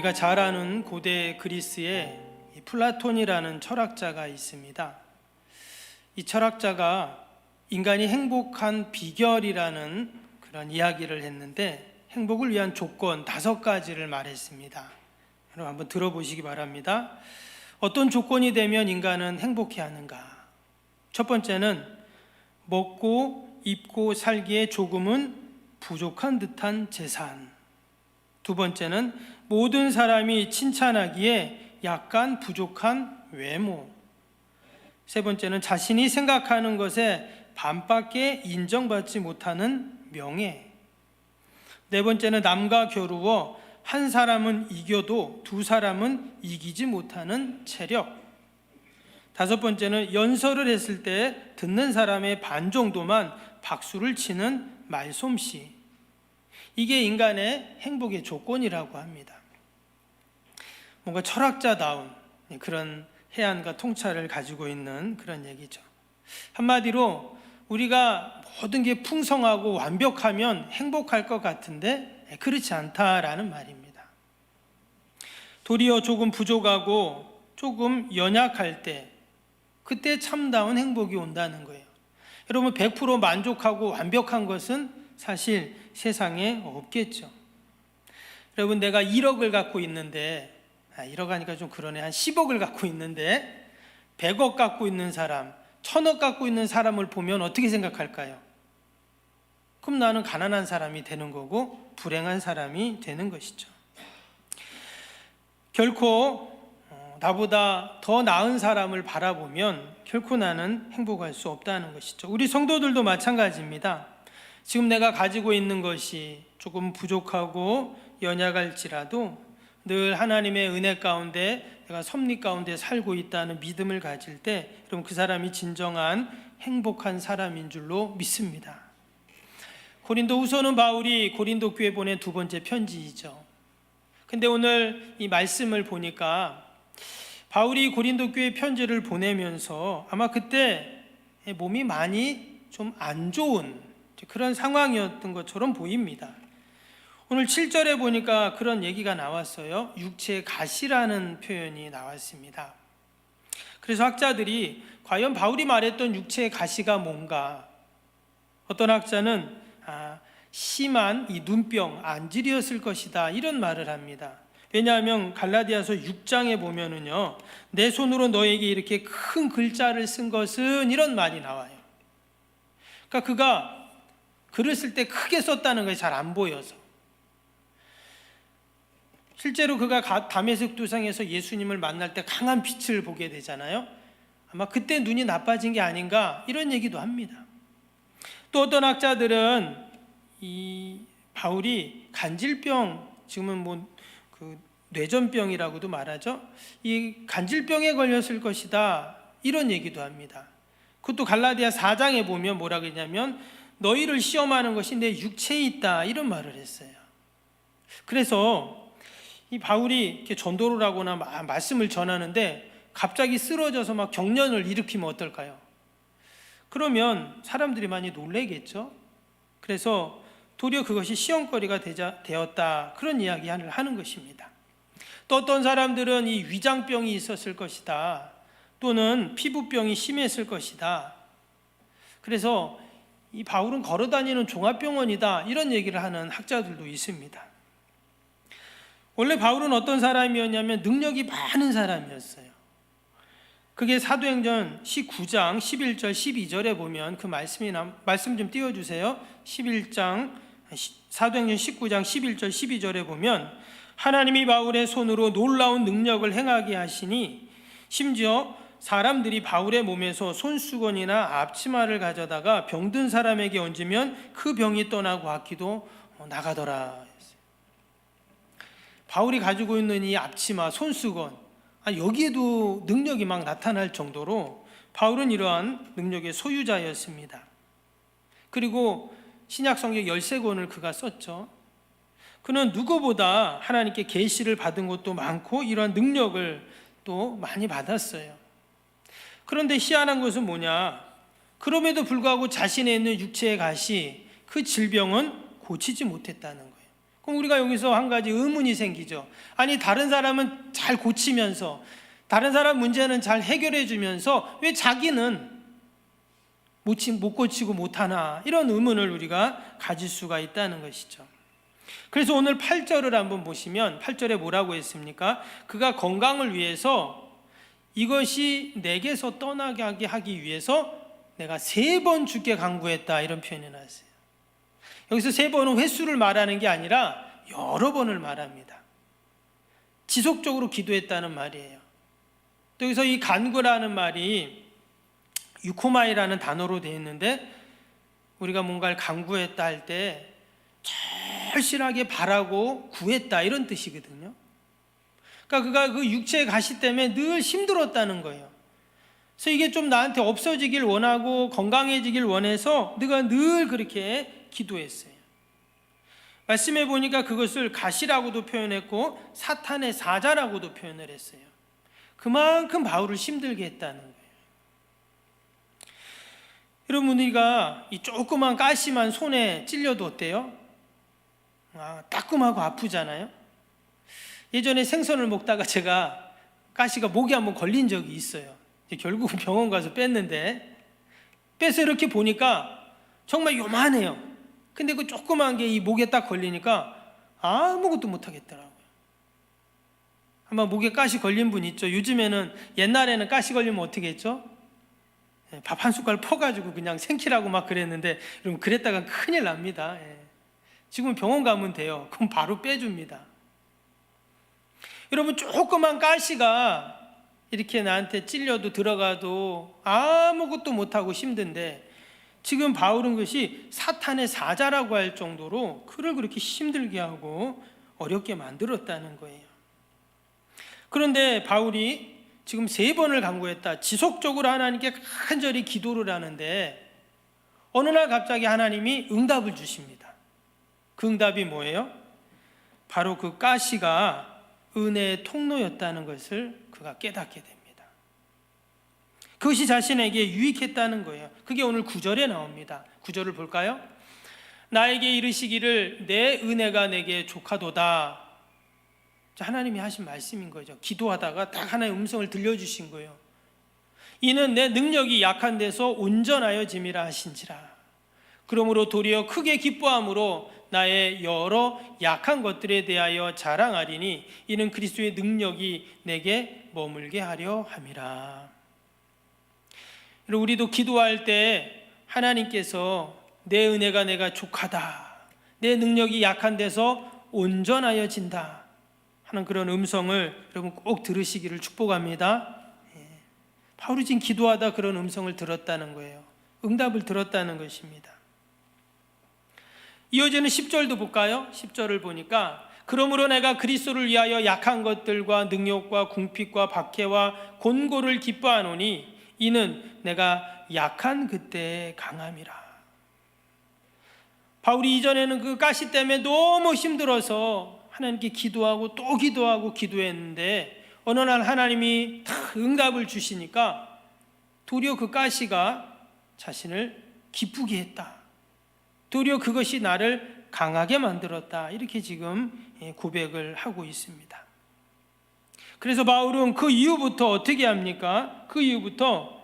우리가 잘 아는 고대 그리스에 이 플라톤이라는 철학자가 있습니다. 이 철학자가 인간이 행복한 비결이라는 그런 이야기를 했는데 행복을 위한 조건 다섯 가지를 말했습니다. 여러분 한번 들어보시기 바랍니다. 어떤 조건이 되면 인간은 행복해 하는가? 첫 번째는 먹고 입고 살기에 조금은 부족한 듯한 재산. 두 번째는 모든 사람이 칭찬하기에 약간 부족한 외모. 세 번째는 자신이 생각하는 것에 반밖에 인정받지 못하는 명예. 네 번째는 남과 겨루어 한 사람은 이겨도 두 사람은 이기지 못하는 체력. 다섯 번째는 연설을 했을 때 듣는 사람의 반 정도만 박수를 치는 말솜씨. 이게 인간의 행복의 조건이라고 합니다. 뭔가 철학자다운 그런 해안과 통찰을 가지고 있는 그런 얘기죠. 한마디로 우리가 모든 게 풍성하고 완벽하면 행복할 것 같은데 그렇지 않다라는 말입니다. 도리어 조금 부족하고 조금 연약할 때 그때 참다운 행복이 온다는 거예요. 여러분 100% 만족하고 완벽한 것은 사실 세상에 없겠죠. 여러분 내가 1억을 갖고 있는데 아, 1억 하니까 좀 그러네. 한 10억을 갖고 있는데 100억 갖고 있는 사람, 1000억 갖고 있는 사람을 보면 어떻게 생각할까요? 그럼 나는 가난한 사람이 되는 거고 불행한 사람이 되는 것이죠. 결코 어, 나보다 더 나은 사람을 바라보면 결코 나는 행복할 수 없다는 것이죠. 우리 성도들도 마찬가지입니다. 지금 내가 가지고 있는 것이 조금 부족하고 연약할지라도 늘 하나님의 은혜 가운데 내가 섭리 가운데 살고 있다는 믿음을 가질 때 그럼 그 사람이 진정한 행복한 사람인 줄로 믿습니다. 고린도 후서는 바울이 고린도 교회 보낸 두 번째 편지이죠. 근데 오늘 이 말씀을 보니까 바울이 고린도 교회 편지를 보내면서 아마 그때 몸이 많이 좀 안 좋은 그런 상황이었던 것처럼 보입니다. 오늘 7절에 보니까 그런 얘기가 나왔어요. 육체 가시라는 표현이 나왔습니다. 그래서 학자들이 과연 바울이 말했던 육체의 가시가 뭔가 어떤 학자는 아, 심한 이 눈병 안질이었을 것이다 이런 말을 합니다. 왜냐하면 갈라디아서 6장에 보면은요 내 손으로 너에게 이렇게 큰 글자를 쓴 것은 이런 말이 나와요. 그러니까 그가 글을 쓸 때 크게 썼다는 것이 잘안 보여서 실제로 그가 담에색 두상에서 예수님을 만날 때 강한 빛을 보게 되잖아요. 아마 그때 눈이 나빠진 게 아닌가 이런 얘기도 합니다. 또 어떤 학자들은 이 바울이 간질병 지금은 뭐그 뇌전병이라고도 말하죠. 이 간질병에 걸렸을 것이다 이런 얘기도 합니다. 그것도 갈라디아 4장에 보면 뭐라 그러냐면 너희를 시험하는 것이 내 육체에 있다 이런 말을 했어요. 그래서 이 바울이 이렇게 전도를 하거나 말씀을 전하는데 갑자기 쓰러져서 막 경련을 일으키면 어떨까요? 그러면 사람들이 많이 놀래겠죠. 그래서 도리어 그것이 시험거리가 되자, 되었다 그런 이야기를 하는 것입니다. 또 어떤 사람들은 이 위장병이 있었을 것이다. 또는 피부병이 심했을 것이다. 그래서 이 바울은 걸어 다니는 종합병원이다 이런 얘기를 하는 학자들도 있습니다. 원래 바울은 어떤 사람이었냐면 능력이 많은 사람이었어요. 그게 사도행전 19장 11절 12절에 보면 그 말씀이 나, 말씀 좀 띄워 주세요. 11장 사도행전 19장 11절 12절에 보면 하나님이 바울의 손으로 놀라운 능력을 행하게 하시니 심지어 사람들이 바울의 몸에서 손수건이나 앞치마를 가져다가 병든 사람에게 얹으면 그 병이 떠나고 악기도 나가더라. 바울이 가지고 있는 이 앞치마, 손수건, 아, 여기에도 능력이 막 나타날 정도로 바울은 이러한 능력의 소유자였습니다. 그리고 신약 성경 13권을 그가 썼죠. 그는 누구보다 하나님께 계시를 받은 것도 많고 이러한 능력을 또 많이 받았어요. 그런데 희한한 것은 뭐냐? 그럼에도 불구하고 자신의 있는 육체의 가시 그 질병은 고치지 못했다는. 그럼 우리가 여기서 한 가지 의문이 생기죠. 아니 다른 사람은 잘 고치면서 다른 사람 문제는 잘 해결해 주면서 왜 자기는 못, 치- 못 고치고 못하나 이런 의문을 우리가 가질 수가 있다는 것이죠. 그래서 오늘 8절을 한번 보시면 8절에 뭐라고 했습니까? 그가 건강을 위해서 이것이 내게서 떠나게 하기 위해서 내가 세 번 주께 강구했다 이런 표현이 나왔어요. 여기서 세 번은 횟수를 말하는 게 아니라 여러 번을 말합니다. 지속적으로 기도했다는 말이에요. 또 여기서 이 간구라는 말이 유코마이라는 단어로 되어 있는데 우리가 뭔가를 간구했다 할 때 절실하게 바라고 구했다 이런 뜻이거든요. 그러니까 그가 그 육체의 가시 때문에 늘 힘들었다는 거예요. 그래서 이게 좀 나한테 없어지길 원하고 건강해지길 원해서 네가 늘 그렇게 기도했어요. 말씀해 보니까 그것을 가시라고도 표현했고 사탄의 사자라고도 표현을 했어요. 그만큼 바울을 힘들게 했다는 거예요. 여러분 우리가 이 조그만 가시만 손에 찔려도 어때요? 아, 따끔하고 아프잖아요. 예전에 생선을 먹다가 제가 가시가 목에 한번 걸린 적이 있어요. 결국은 병원 가서 뺐는데 빼서 이렇게 보니까 정말 요만해요. 근데 그 조그만 게이 목에 딱 걸리니까 아무것도 못 하겠더라고요. 아마 목에 가시 걸린 분 있죠. 요즘에는 옛날에는 가시 걸리면 어떻게 했죠? 예, 밥한 숟갈 퍼가지고 그냥 생키라고 막 그랬는데 여러분 그랬다가 큰일 납니다. 예. 지금 병원 가면 돼요. 그럼 바로 빼줍니다. 여러분 조그만 가시가 이렇게 나한테 찔려도 들어가도 아무것도 못하고 힘든데 지금 바울은 것이 사탄의 사자라고 할 정도로 그를 그렇게 힘들게 하고 어렵게 만들었다는 거예요. 그런데 바울이 지금 세 번을 강구했다. 지속적으로 하나님께 간절히 기도를 하는데 어느 날 갑자기 하나님이 응답을 주십니다. 그 응답이 뭐예요? 바로 그 가시가 은혜의 통로였다는 것을 그가 깨닫게 됩니다. 그것이 자신에게 유익했다는 거예요. 그게 오늘 구절에 나옵니다. 구절을 볼까요? 나에게 이르시기를 내 은혜가 내게. 자, 하나님이 하신 말씀인 거죠. 기도하다가 딱 하나의 음성을 들려주신 거예요. 이는 내 능력이 약한 데서 온전하여 짐이라 하신지라. 그러므로 도리어 크게 기뻐함으로 나의 여러 약한 것들에 대하여 자랑하리니 이는 그리스도의 능력이 내게 머물게 하려 함이라. 여러분, 우리도 기도할 때 하나님께서 내 은혜가 내가 족하다. 내 능력이 약한 데서 온전하여진다. 하는 그런 음성을 여러분 꼭 들으시기를 축복합니다. 예. 바울이 지금 기도하다 그런 음성을 들었다는 거예요. 응답을 들었다는 것입니다. 이어지는 10절도 볼까요? 10절을 보니까 그러므로 내가 그리스도를 위하여 약한 것들과 능력과 궁핍과 박해와 곤고를 기뻐하노니 이는 내가 약한 그때의 강함이라. 바울이 이전에는 그 가시 때문에 너무 힘들어서 하나님께 기도하고 또 기도하고 기도했는데 어느 날 하나님이 다 응답을 주시니까 도리어 그 가시가 자신을 기쁘게 했다. 도리어 그것이 나를 강하게 만들었다. 이렇게 지금 예, 고백을 하고 있습니다. 그래서 바울은 그 이후부터 어떻게 합니까? 그 이후부터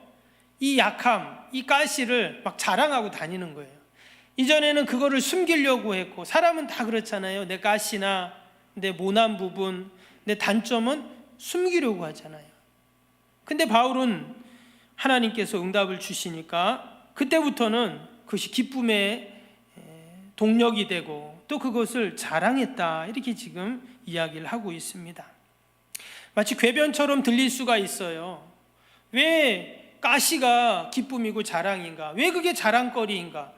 이 약함, 이 가시를 막 자랑하고 다니는 거예요. 이전에는 그거를 숨기려고 했고 사람은 다 그렇잖아요. 내 가시나 내 모난 부분, 내 단점은 숨기려고 하잖아요. 근데 바울은 하나님께서 응답을 주시니까 그때부터는 그것이 기쁨의 동력이 되고 또 그것을 자랑했다. 이렇게 지금 이야기를 하고 있습니다. 마치 궤변처럼 들릴 수가 있어요. 왜 가시가 기쁨이고 자랑인가? 왜 그게 자랑거리인가?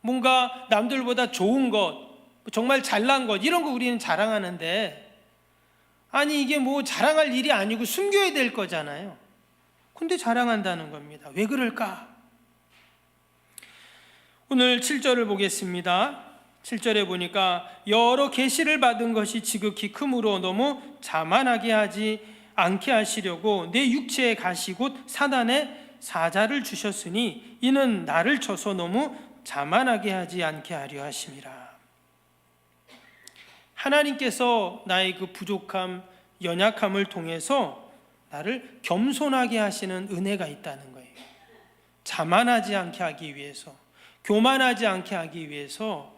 뭔가 남들보다 좋은 것, 정말 잘난 것, 이런 거 우리는 자랑하는데, 아니, 이게 뭐 자랑할 일이 아니고 숨겨야 될 거잖아요. 근데 자랑한다는 겁니다. 왜 그럴까? 오늘 7절을 보겠습니다. 7절에 보니까 여러 계시를 받은 것이 지극히 크므로 너무 자만하게 하지 않게 하시려고 내 육체에 가시 곧 사단의 사자를 주셨으니 이는 나를 쳐서 너무 자만하게 하지 않게 하려 하심이라. 하나님께서 나의 그 부족함, 연약함을 통해서 나를 겸손하게 하시는 은혜가 있다는 거예요. 자만하지 않게 하기 위해서, 교만하지 않게 하기 위해서,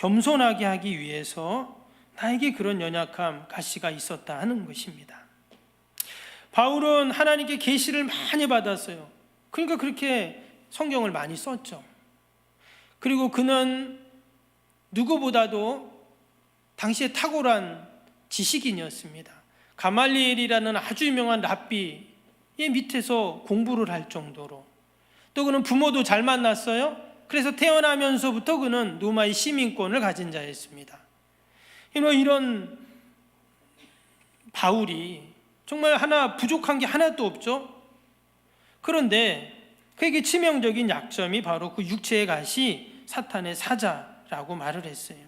겸손하게 하기 위해서 나에게 그런 연약함, 가시가 있었다 하는 것입니다. 바울은 하나님께 계시를 많이 받았어요. 그러니까 그렇게 성경을 많이 썼죠. 그리고 그는 누구보다도 당시에 탁월한 지식인이었습니다. 가말리엘이라는 아주 유명한 랍비의 밑에서 공부를 할 정도로 또 그는 부모도 잘 만났어요. 그래서 태어나면서부터 그는 로마의 시민권을 가진 자였습니다. 이런 바울이 정말 하나 부족한 게 하나도 없죠. 그런데 그에게 치명적인 약점이 바로 그 육체의 가시 사탄의 사자라고 말을 했어요.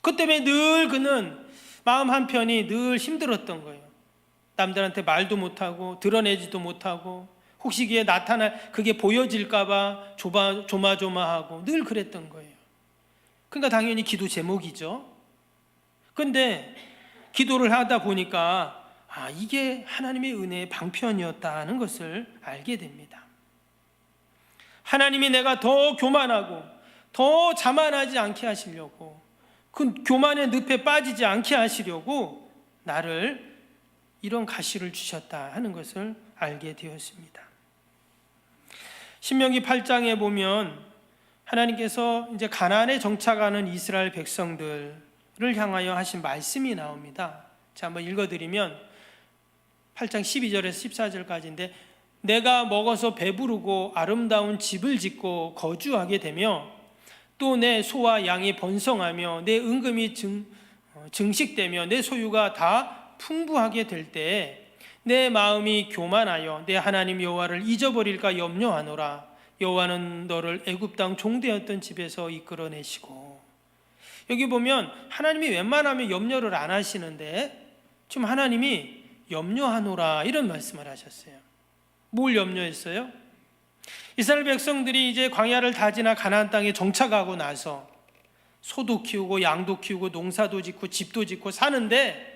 그 때문에 늘 그는 마음 한편이 늘 힘들었던 거예요. 남들한테 말도 못하고 드러내지도 못하고 혹시 그게 나타날 그게 보여질까봐 조마, 조마조마하고 늘 그랬던 거예요. 그러니까 당연히 기도 제목이죠. 근데 기도를 하다 보니까 아, 이게 하나님의 은혜의 방편이었다는 것을 알게 됩니다. 하나님이 내가 더 교만하고 더 자만하지 않게 하시려고 그 교만의 늪에 빠지지 않게 하시려고 나를 이런 가시를 주셨다 하는 것을 알게 되었습니다. 신명기 8장에 보면 하나님께서 이제 가나안에 정착하는 이스라엘 백성들을 향하여 하신 말씀이 나옵니다. 자, 한번 읽어 드리면 8장 12절에서 14절까지인데 내가 먹어서 배부르고 아름다운 집을 짓고 거주하게 되며 또 내 소와 양이 번성하며 내 은금이 증, 어, 증식되며 내 소유가 다 풍부하게 될 때에 내 마음이 교만하여 내 하나님 여호와를 잊어버릴까 염려하노라 여호와는 너를 애굽 땅 종되었던 집에서 이끌어내시고 여기 보면 하나님이 웬만하면 염려를 안 하시는데 지금 하나님이 염려하노라 이런 말씀을 하셨어요. 뭘 염려했어요? 이스라엘 백성들이 이제 광야를 다 지나 가나안 땅에 정착하고 나서 소도 키우고 양도 키우고 농사도 짓고 집도 짓고 사는데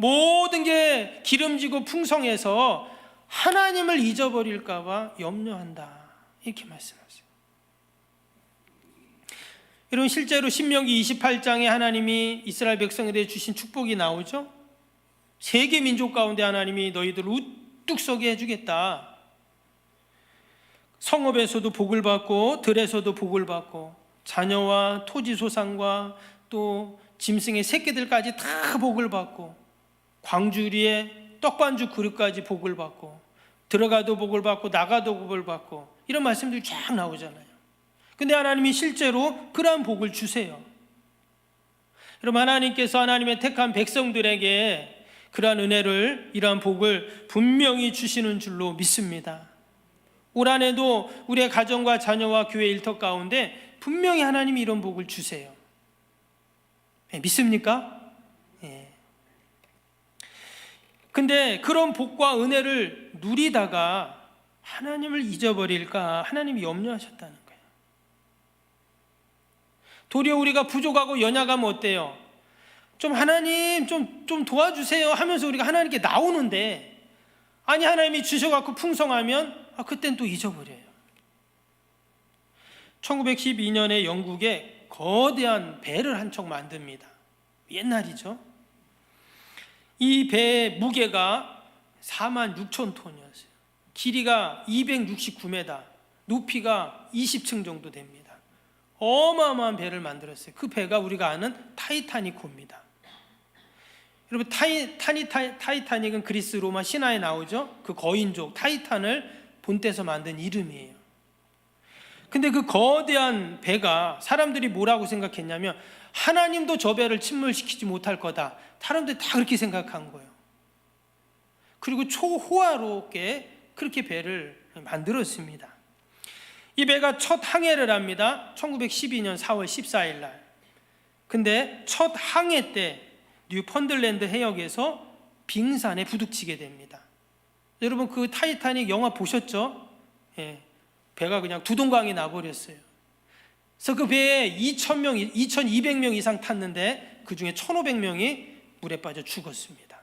모든 게 기름지고 풍성해서 하나님을 잊어버릴까봐 염려한다. 이렇게 말씀하세요. 여러분, 실제로 신명기 28장에 하나님이 이스라엘 백성들에 주신 축복이 나오죠? 세계 민족 가운데 하나님이 너희들을 우뚝 서게 해주겠다. 성읍에서도 복을 받고 들에서도 복을 받고 자녀와 토지 소산과 또 짐승의 새끼들까지 다 복을 받고 광주리에 떡반죽 그릇까지 복을 받고 들어가도 복을 받고 나가도 복을 받고 이런 말씀들이 쫙 나오잖아요. 근데 하나님이 실제로 그러한 복을 주세요. 여러분 하나님께서 하나님의 택한 백성들에게 그러한 은혜를 이러한 복을 분명히 주시는 줄로 믿습니다. 올 한해도 우리의 가정과 자녀와 교회 일터 가운데 분명히 하나님이 이런 복을 주세요. 네, 믿습니까? 예. 근데 그런 복과 은혜를 누리다가 하나님을 잊어버릴까 하나님이 염려하셨다는 거예요. 도리어 우리가 부족하고 연약하면 어때요? 좀 하나님 좀, 좀 도와주세요 하면서 우리가 하나님께 나오는데 아니 하나님이 주셔갖고 풍성하면 아, 그땐 또 잊어버려요. 1912년에 영국에 거대한 배를 한 척 만듭니다. 옛날이죠. 이 배의 무게가 4만 6천 톤이었어요. 길이가 269m, 높이가 20층 정도 됩니다. 어마어마한 배를 만들었어요. 그 배가 우리가 아는 타이타닉호입니다. 여러분 타이, 타니, 타이, 타이타닉은 그리스 로마 신화에 나오죠. 그 거인족 타이탄을 본때서 만든 이름이에요. 근데 그 거대한 배가 사람들이 뭐라고 생각했냐면 하나님도 저 배를 침몰시키지 못할 거다. 사람들이 다 그렇게 생각한 거예요. 그리고 초호화롭게 그렇게 배를 만들었습니다. 이 배가 첫 항해를 합니다. 1912년 4월 14일 날. 근데 첫 항해 때 뉴펀들랜드 해역에서 빙산에 부딪히게 됩니다. 여러분 그 타이타닉 영화 보셨죠? 예, 배가 그냥 두동강이 나버렸어요. 그래서 그 배에 2,000명, 2,200명 이상 탔는데 그 중에 1,500명이 물에 빠져 죽었습니다.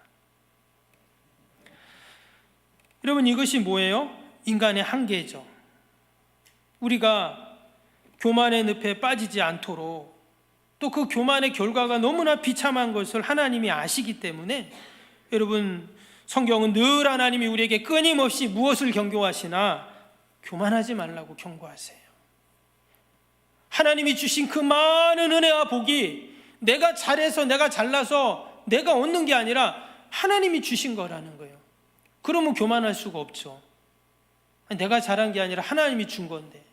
여러분 이것이 뭐예요? 인간의 한계죠. 우리가 교만의 늪에 빠지지 않도록 또 그 교만의 결과가 너무나 비참한 것을 하나님이 아시기 때문에 여러분 성경은 늘 하나님이 우리에게 끊임없이 무엇을 경고하시나 교만하지 말라고 경고하세요. 하나님이 주신 그 많은 은혜와 복이 내가 잘해서 내가 잘나서 내가 얻는 게 아니라 하나님이 주신 거라는 거예요. 그러면 교만할 수가 없죠. 내가 잘한 게 아니라 하나님이 준 건데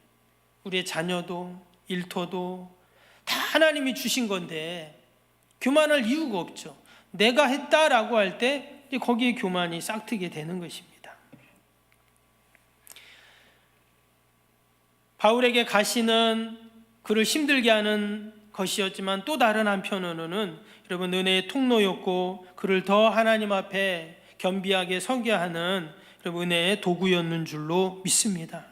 우리의 자녀도 일터도 다 하나님이 주신 건데 교만할 이유가 없죠. 내가 했다라고 할 때 거기에 교만이 싹트게 되는 것입니다. 바울에게 가시는 그를 힘들게 하는 것이었지만 또 다른 한편으로는 여러분 은혜의 통로였고 그를 더 하나님 앞에 겸비하게 서게 하는 여러분 은혜의 도구였는 줄로 믿습니다.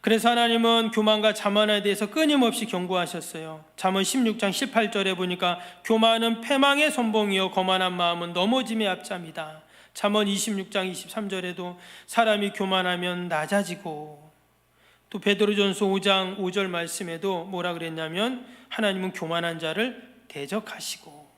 그래서 하나님은 교만과 자만에 대해서 끊임없이 경고하셨어요. 잠언 16장 18절에 보니까 교만은 패망의 선봉이요 거만한 마음은 넘어짐의 앞잠이다. 잠언 26장 23절에도 사람이 교만하면 낮아지고 또 베드로전서 5장 5절 말씀에도 뭐라 그랬냐면 하나님은 교만한 자를 대적하시고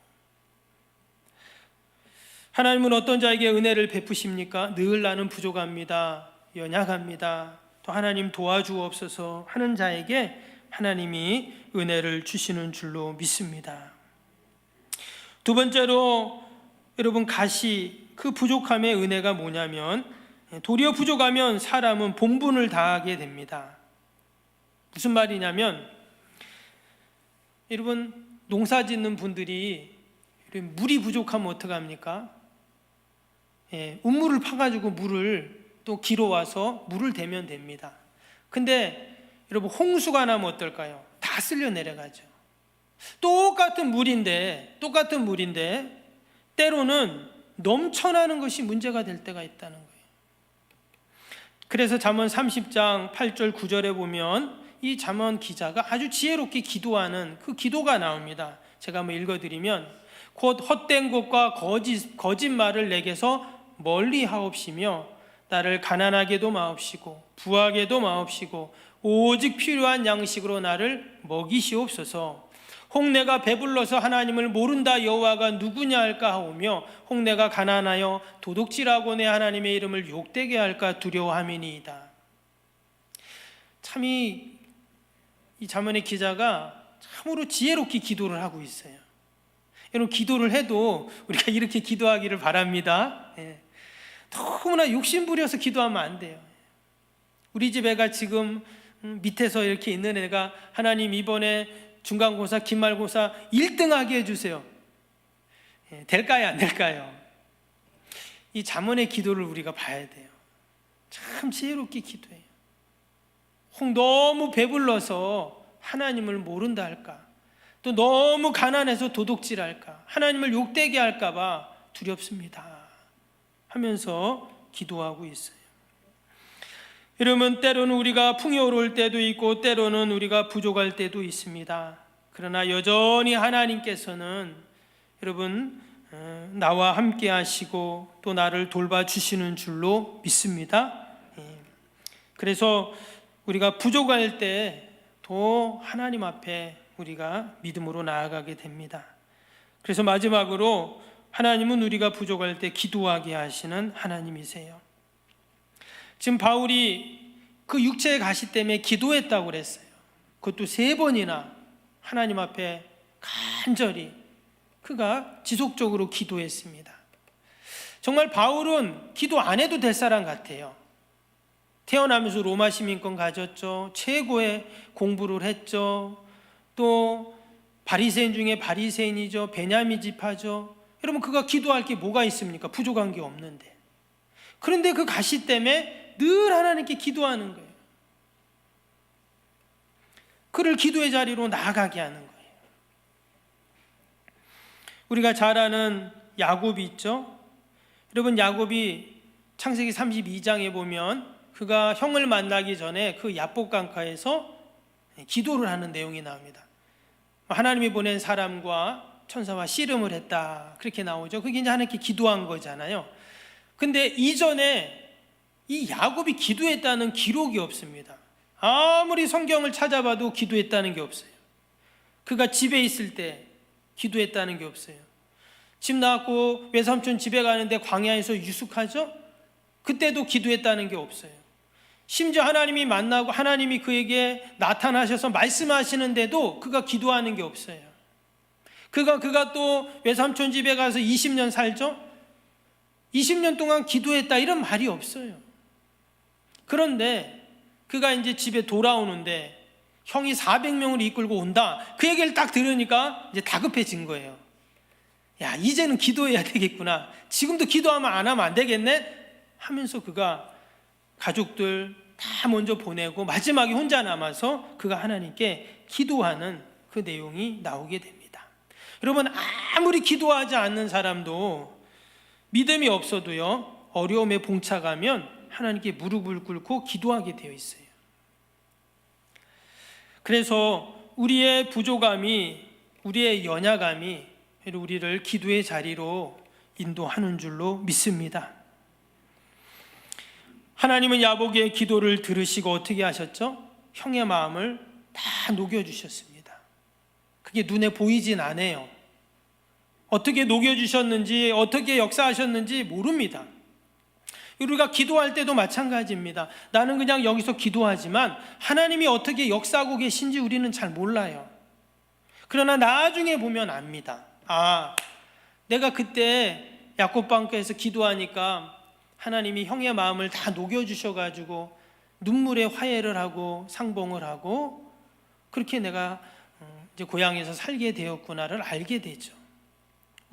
하나님은 어떤 자에게 은혜를 베푸십니까? 늘 나는 부족합니다. 연약합니다. 또 하나님 도와주옵소서 하는 자에게 하나님이 은혜를 주시는 줄로 믿습니다. 두 번째로 여러분 가시 그 부족함의 은혜가 뭐냐면 도리어 부족하면 사람은 본분을 다하게 됩니다. 무슨 말이냐면 여러분 농사 짓는 분들이 물이 부족하면 어떡합니까? 예, 운물을 파가지고 물을 또 기로 와서 물을 대면 됩니다. 근데 여러분 홍수가 나면 어떨까요? 다 쓸려 내려가죠. 똑같은 물인데 똑같은 물인데 때로는 넘쳐나는 것이 문제가 될 때가 있다는 거예요. 그래서 잠언 30장 8절 9절에 보면 이 잠언 기자가 아주 지혜롭게 기도하는 그 기도가 나옵니다. 제가 한번 읽어드리면 곧 헛된 것과 거짓 거짓말을 내게서 멀리 하옵시며 나를 가난하게도 마옵시고 부하게도 마옵시고 오직 필요한 양식으로 나를 먹이시옵소서. 혹 내가 배불러서 하나님을 모른다 여호와가 누구냐 할까 하오며 혹 내가 가난하여 도둑질하고 내 하나님의 이름을 욕되게 할까 두려워함이니이다. 참이 이 자문의 기자가 참으로 지혜롭게 기도를 하고 있어요. 여러분 기도를 해도 우리가 이렇게 기도하기를 바랍니다. 예. 너무나 욕심 부려서 기도하면 안 돼요. 우리 집 애가 지금 음, 밑에서 이렇게 있는 애가 하나님 이번에 중간고사, 기말고사 1등하게 해주세요. 예, 될까요, 안 될까요? 이 자문의 기도를 우리가 봐야 돼요. 참 지혜롭게 기도해요. 혹 너무 배불러서 하나님을 모른다 할까? 또 너무 가난해서 도둑질 할까? 하나님을 욕되게 할까봐 두렵습니다. 하면서 기도하고 있어요. 여러분 때로는 우리가 풍요로울 때도 있고 때로는 우리가 부족할 때도 있습니다. 그러나 여전히 하나님께서는 여러분 어, 나와 함께 하시고 또 나를 돌봐 주시는 줄로 믿습니다. 예. 그래서 우리가 부족할 때 더 하나님 앞에 우리가 믿음으로 나아가게 됩니다. 그래서 마지막으로 하나님은 우리가 부족할 때 기도하게 하시는 하나님이세요. 지금 바울이 그 육체의 가시 때문에 기도했다고 그랬어요. 그것도 세 번이나 하나님 앞에 간절히 그가 지속적으로 기도했습니다. 정말 바울은 기도 안 해도 될 사람 같아요. 태어나면서 로마 시민권 가졌죠. 최고의 공부를 했죠. 또 바리새인 중에 바리새인이죠. 베냐미 지파죠. 여러분 그가 기도할 게 뭐가 있습니까? 부족한 게 없는데. 그런데 그 가시 때문에 늘 하나님께 기도하는 거예요. 그를 기도의 자리로 나아가게 하는 거예요. 우리가 잘 아는 야곱이 있죠. 여러분 야곱이 창세기 32장에 보면 그가 형을 만나기 전에 그 야복 강가에서 기도를 하는 내용이 나옵니다. 하나님이 보낸 사람과 천사와 씨름을 했다. 그렇게 나오죠. 그게 이제 하나님께 기도한 거잖아요. 근데 이전에 이 야곱이 기도했다는 기록이 없습니다. 아무리 성경을 찾아봐도 기도했다는 게 없어요. 그가 집에 있을 때 기도했다는 게 없어요. 집 나왔고 외삼촌 집에 가는데 광야에서 유숙하죠? 그때도 기도했다는 게 없어요. 심지어 하나님이 만나고 하나님이 그에게 나타나셔서 말씀하시는데도 그가 기도하는 게 없어요. 그가 그가 또 외삼촌 집에 가서 20년 살죠? 20년 동안 기도했다 이런 말이 없어요. 그런데 그가 이제 집에 돌아오는데 형이 400명을 이끌고 온다. 그 얘기를 딱 들으니까 이제 다급해진 거예요. 야, 이제는 기도해야 되겠구나. 지금도 기도하면 안 하면 안 되겠네? 하면서 그가 가족들 다 먼저 보내고 마지막에 혼자 남아서 그가 하나님께 기도하는 그 내용이 나오게 됩니다. 여러분, 아무리 기도하지 않는 사람도 믿음이 없어도요, 어려움에 봉착하면 하나님께 무릎을 꿇고 기도하게 되어 있어요. 그래서 우리의 부족함이, 우리의 연약함이 우리를 기도의 자리로 인도하는 줄로 믿습니다. 하나님은 야복의 기도를 들으시고 어떻게 하셨죠? 형의 마음을 다 녹여주셨습니다. 그게 눈에 보이진 않아요. 어떻게 녹여주셨는지, 어떻게 역사하셨는지 모릅니다. 우리가 기도할 때도 마찬가지입니다. 나는 그냥 여기서 기도하지만 하나님이 어떻게 역사하고 계신지 우리는 잘 몰라요. 그러나 나중에 보면 압니다. 아, 내가 그때 야곱방에서 기도하니까 하나님이 형의 마음을 다 녹여 주셔 가지고 눈물에 화해를 하고 상봉을 하고 그렇게 내가 어, 이제 고향에서 살게 되었구나를 알게 되죠.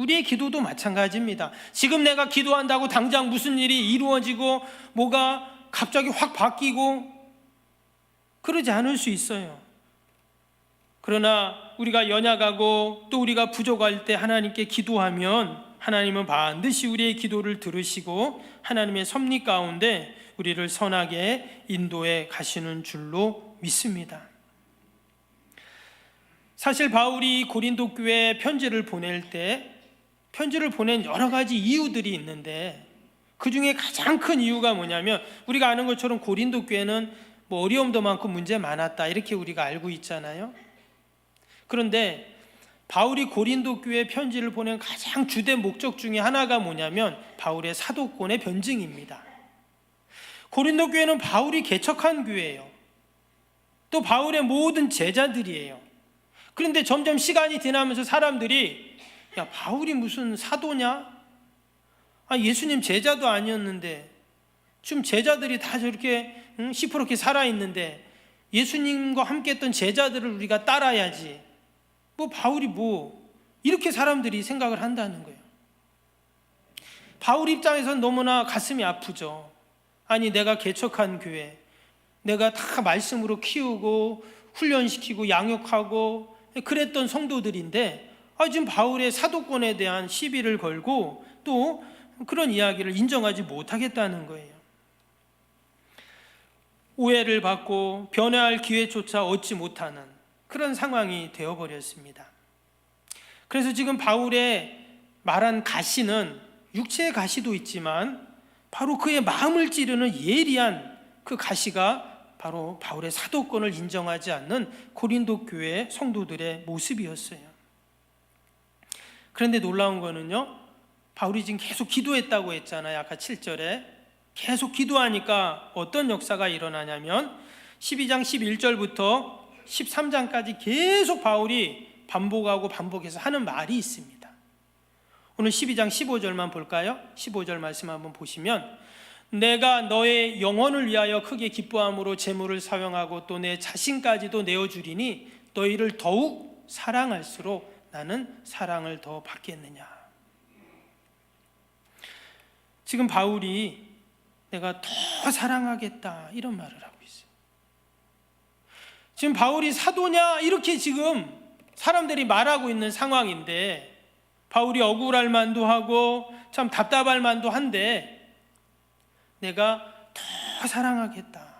우리의 기도도 마찬가지입니다. 지금 내가 기도한다고 당장 무슨 일이 이루어지고 뭐가 갑자기 확 바뀌고 그러지 않을 수 있어요. 그러나 우리가 연약하고 또 우리가 부족할 때 하나님께 기도하면 하나님은 반드시 우리의 기도를 들으시고 하나님의 섭리 가운데 우리를 선하게 인도해 가시는 줄로 믿습니다. 사실 바울이 고린도 교회에 편지를 보낼 때 편지를 보낸 여러 가지 이유들이 있는데 그 중에 가장 큰 이유가 뭐냐면 우리가 아는 것처럼 고린도 교회는 뭐 어려움도 많고 문제 많았다 이렇게 우리가 알고 있잖아요. 그런데 바울이 고린도 교회 편지를 보낸 가장 주된 목적 중에 하나가 뭐냐면 바울의 사도권의 변증입니다. 고린도 교회는 바울이 개척한 교회예요. 또 바울의 모든 제자들이에요. 그런데 점점 시간이 지나면서 사람들이 야 바울이 무슨 사도냐? 아 예수님 제자도 아니었는데 지금 제자들이 다 저렇게 응? 시퍼렇게 살아 있는데 예수님과 함께 했던 제자들을 우리가 따라야지. 뭐 바울이 뭐 이렇게 사람들이 생각을 한다는 거예요. 바울 입장에선 너무나 가슴이 아프죠. 아니 내가 개척한 교회, 내가 다 말씀으로 키우고 훈련시키고 양육하고 그랬던 성도들인데 아, 지금 바울의 사도권에 대한 시비를 걸고 또 그런 이야기를 인정하지 못하겠다는 거예요. 오해를 받고 변화할 기회조차 얻지 못하는 그런 상황이 되어버렸습니다. 그래서 지금 바울의 말한 가시는 육체의 가시도 있지만 바로 그의 마음을 찌르는 예리한 그 가시가 바로 바울의 사도권을 인정하지 않는 고린도 교회 성도들의 모습이었어요. 그런데 놀라운 거는요. 바울이 지금 계속 기도했다고 했잖아요. 아까 7절에. 계속 기도하니까 어떤 역사가 일어나냐면 12장 11절부터 13장까지 계속 바울이 반복하고 반복해서 하는 말이 있습니다. 오늘 12장 15절만 볼까요? 15절 말씀 한번 보시면 내가 너의 영혼을 위하여 크게 기뻐함으로 재물을 사용하고 또 내 자신까지도 내어 주리니 너희를 더욱 사랑할수록 나는 사랑을 더 받겠느냐. 지금 바울이 내가 더 사랑하겠다 이런 말을 하고 있어요. 지금 바울이 사도냐 이렇게 지금 사람들이 말하고 있는 상황인데 바울이 억울할 만도 하고 참 답답할 만도 한데 내가 더 사랑하겠다.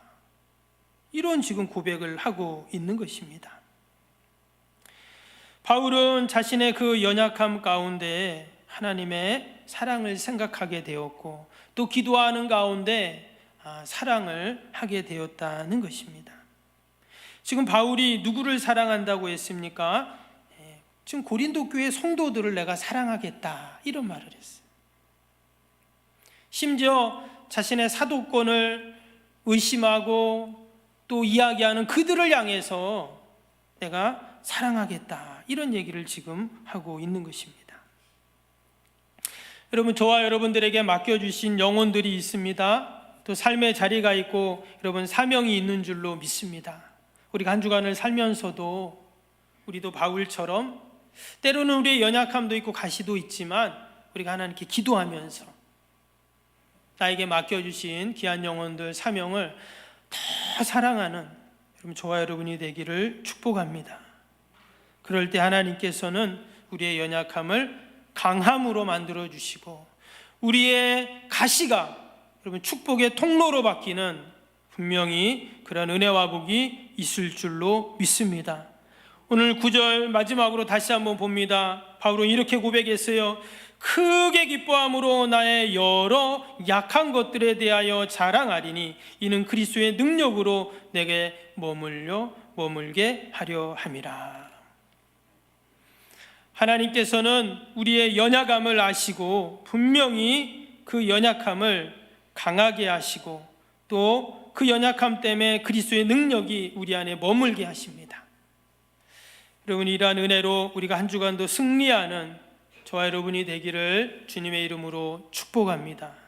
이런 지금 고백을 하고 있는 것입니다. 바울은 자신의 그 연약함 가운데 하나님의 사랑을 생각하게 되었고 또 기도하는 가운데 아, 사랑을 하게 되었다는 것입니다. 지금 바울이 누구를 사랑한다고 했습니까? 예, 지금 고린도 교회 성도들을 내가 사랑하겠다 이런 말을 했어요. 심지어 자신의 사도권을 의심하고 또 이야기하는 그들을 향해서 내가 사랑하겠다 이런 얘기를 지금 하고 있는 것입니다. 여러분 저와 여러분들에게 맡겨주신 영혼들이 있습니다. 또 삶의 자리가 있고 여러분 사명이 있는 줄로 믿습니다. 우리가 한 주간을 살면서도 우리도 바울처럼 때로는 우리의 연약함도 있고 가시도 있지만 우리가 하나님께 기도하면서 나에게 맡겨주신 귀한 영혼들 사명을 더 사랑하는 여러분 저와 여러분이 되기를 축복합니다. 그럴 때 하나님께서는 우리의 연약함을 강함으로 만들어 주시고 우리의 가시가 여러분 축복의 통로로 바뀌는 분명히 그런 은혜와 복이 있을 줄로 믿습니다. 오늘 9절 마지막으로 다시 한번 봅니다. 바울은 이렇게 고백했어요. 크게 기뻐함으로 나의 여러 약한 것들에 대하여 자랑하리니 이는 그리스도의 능력으로 내게 머물려 머물게 하려 함이라. 하나님께서는 우리의 연약함을 아시고 분명히 그 연약함을 강하게 하시고 또 그 연약함 때문에 그리스도의 능력이 우리 안에 머물게 하십니다. 여러분 이러한 은혜로 우리가 한 주간도 승리하는 저와 여러분이 되기를 주님의 이름으로 축복합니다.